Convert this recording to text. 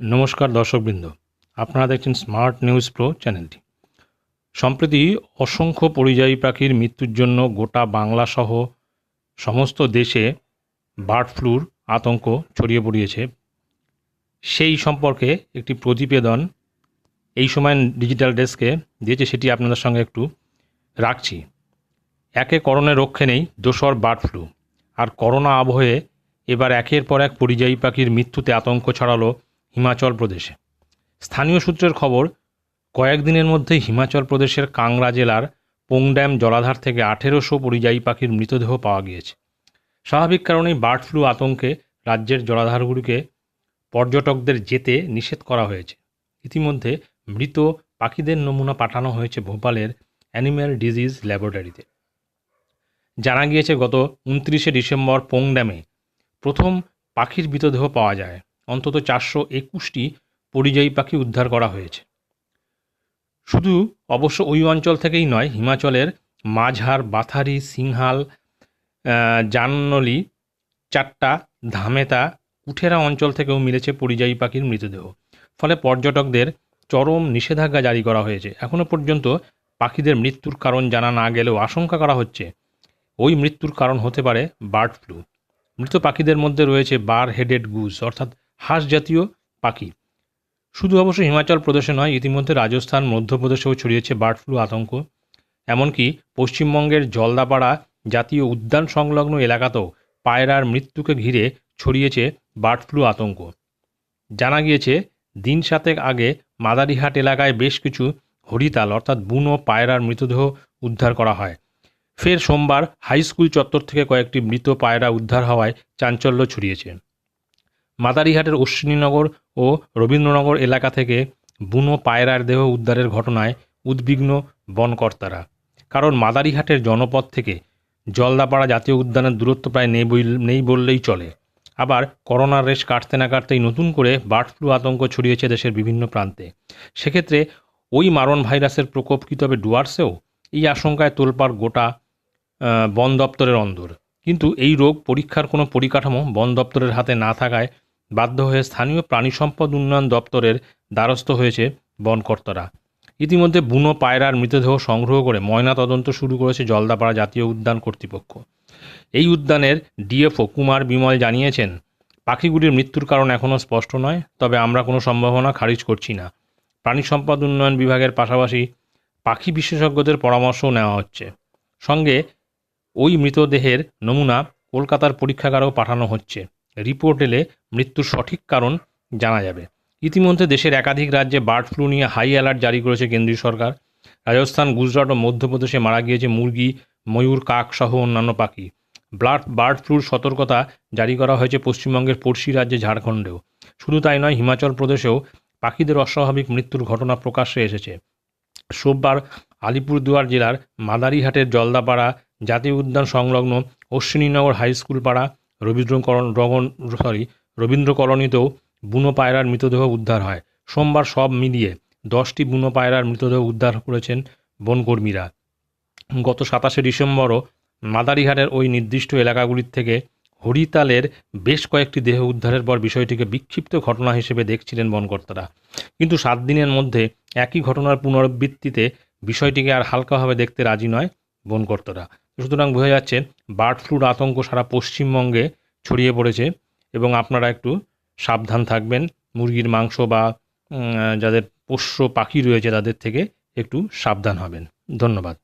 নমস্কার দর্শকবৃন্দ। আপনারা দেখছেন স্মার্ট নিউজ প্রো চ্যানেলটি। সম্প্রতি অসংখ্য পরিযায়ী পাখির মৃত্যুর জন্য গোটা বাংলা সহ সমস্ত দেশে বার্ড ফ্লুর আতঙ্ক ছড়িয়ে পড়িয়েছে। সেই সম্পর্কে একটি প্রতিবেদন এই সময় ডিজিটাল ডেস্কে দিয়েছে, সেটি আপনাদের সঙ্গে একটু রাখছি। একে করণের রক্ষে নেই, দোসর বার্ড ফ্লু। আর করোনা আবহে এবার একের পর এক পরিযায়ী পাখির মৃত্যুতে আতঙ্ক ছড়ালো হিমাচল প্রদেশে। স্থানীয় সূত্রের খবর কয়েকদিনের মধ্যে হিমাচল প্রদেশের কাংড়া জেলার পোংড্যাম জলাধার থেকে আঠেরোশো পরিযায়ী পাখির মৃতদেহ পাওয়া গিয়েছে। স্বাভাবিক কারণেই বার্ড ফ্লু আতঙ্কে রাজ্যের জলাধারগুলিকে পর্যটকদের যেতে নিষেধ করা হয়েছে। ইতিমধ্যে মৃত পাখিদের নমুনা পাঠানো হয়েছে ভোপালের অ্যানিম্যাল ডিজিজ ল্যাবরেটরিতে। জানা গিয়েছে, গত উনত্রিশে ডিসেম্বর পোংড্যামে প্রথম পাখির মৃতদেহ পাওয়া যায়। অন্তত চারশো একুশটি পরিযায়ী পাখি উদ্ধার করা হয়েছে। শুধু অবশ্য ওই অঞ্চল থেকেই নয়, হিমাচলের মাঝার, বাথারি, সিংহাল জাননলি, চাট্টা, ধামেতা, কুঠেরা অঞ্চল থেকেও মিলেছে পরিযায়ী পাখির মৃতদেহ। ফলে পর্যটকদের চরম নিষেধাজ্ঞা জারি করা হয়েছে। এখনও পর্যন্ত পাখিদের মৃত্যুর কারণ জানা না গেলেও আশঙ্কা করা হচ্ছে, ওই মৃত্যুর কারণ হতে পারে বার্ড ফ্লু। মৃত পাখিদের মধ্যে রয়েছে বার হেডেড গুজ, অর্থাৎ হাঁস জাতীয় পাখি। শুধু অবশ্য হিমাচল প্রদেশে নয়, ইতিমধ্যে রাজস্থান, মধ্যপ্রদেশেও ছড়িয়েছে বার্ড ফ্লু আতঙ্ক। এমনকি পশ্চিমবঙ্গের জলদাপাড়া জাতীয় উদ্যান সংলগ্ন এলাকাতেও পায়রার মৃত্যুকে ঘিরে ছড়িয়েছে বার্ড ফ্লু আতঙ্ক। জানা গিয়েছে, দিন সাতেক আগে মাদারিহাট এলাকায় বেশ কিছু হরিতাল, অর্থাৎ বুনো পায়রার মৃতদেহ উদ্ধার করা হয়। ফের সোমবার হাই স্কুল চত্বর থেকে কয়েকটি মৃত পায়রা উদ্ধার হওয়ায় চাঞ্চল্য ছড়িয়েছে। মাদারিহাটের অশ্বিনীনগর ও রবীন্দ্রনগর এলাকা থেকে বুনো পায়রার দেহ উদ্ধারের ঘটনায় উদ্বিগ্ন বনকর্তারা। কারণ মাদারিহাটের জনপদ থেকে জলদাপাড়া জাতীয় উদ্যানের দূরত্ব প্রায় নেই নেই বললেই চলে। আবার করোনার রেশ কাটতে না কাটতেই নতুন করে বার্ড ফ্লু আতঙ্ক ছড়িয়েছে দেশের বিভিন্ন প্রান্তে। সেক্ষেত্রে ওই মারণ ভাইরাসের প্রকোপ কি তবে ডুয়ার্সেও? এই আশঙ্কায় তোলপাড় গোটা বন দপ্তরের অন্দর। কিন্তু এই রোগ পরীক্ষার কোনো পরিকাঠামো বন দপ্তরের হাতে না থাকায় বাধ্য হয়ে স্থানীয় প্রাণী সম্পদ উন্নয়ন দপ্তরের দ্বারস্থ হয়েছে বনকর্তারা। ইতিমধ্যে বুনো পায়রার মৃতদেহ সংগ্রহ করে ময়না তদন্ত শুরু করেছে জলদাপাড়া জাতীয় উদ্যান কর্তৃপক্ষ। এই উদ্যানের ডিএফও কুমার বিমল জানিয়েছেন, পাখিগুলির মৃত্যুর কারণ এখনও স্পষ্ট নয়, তবে আমরা কোনো সম্ভাবনা খারিজ করছি না। প্রাণী সম্পদ উন্নয়ন বিভাগের পাশাপাশি পাখি বিশেষজ্ঞদের পরামর্শও নেওয়া হচ্ছে। সঙ্গে ওই মৃতদেহের নমুনা কলকাতার পরীক্ষাগারেও পাঠানো হচ্ছে। রিপোর্ট এলে মৃত্যুর সঠিক কারণ জানা যাবে। ইতিমধ্যে দেশের একাধিক রাজ্যে বার্ড ফ্লু নিয়ে হাই অ্যালার্ট জারি করেছে কেন্দ্রীয় সরকার। রাজস্থান, গুজরাট ও মধ্যপ্রদেশে মারা গিয়েছে মুরগি, ময়ূর, কাক সহ অন্যান্য পাখি। ব্লাড, বার্ড ফ্লুর সতর্কতা জারি করা হয়েছে পশ্চিমবঙ্গের পড়শি রাজ্যে ঝাড়খণ্ডেও। শুধু তাই নয়, হিমাচল প্রদেশেও পাখিদের অস্বাভাবিক মৃত্যুর ঘটনা প্রকাশ্যে এসেছে। সোমবার আলিপুরদুয়ার জেলার মাদারিহাটের জলদাপাড়া জাতীয় উদ্যান সংলগ্ন অশ্বিনীনগর হাই স্কুল পাড়া রবীন্দ্রকরণ রগন, সরি রবীন্দ্র কলোনিতেও বুনো পায়রার মৃতদেহ উদ্ধার হয়। সোমবার সব মিলিয়ে দশটি বুনো পায়রার মৃতদেহ উদ্ধার করেছেন বনকর্মীরা। গত সাতাশে ডিসেম্বরও মাদারিহাটের ওই নির্দিষ্ট এলাকাগুলির থেকে হরিতালের বেশ কয়েকটি দেহ উদ্ধারের পর বিষয়টিকে বিক্ষিপ্ত ঘটনা হিসেবে দেখছিলেন বনকর্তারা। কিন্তু সাত দিনের মধ্যে একই ঘটনার পুনরাবৃত্তিতে বিষয়টিকে আর হালকাভাবে দেখতে রাজি নয় বনকর্তারা। সুতরাং বোঝা যাচ্ছে বার্ড ফ্লুর আতঙ্ক সারা পশ্চিমবঙ্গে ছড়িয়ে পড়েছে এবং আপনারা একটু সাবধান থাকবেন। মুরগির মাংস বা যাদের পোষ্য পাখি রয়েছে তাদের থেকে একটু সাবধান হবেন। ধন্যবাদ।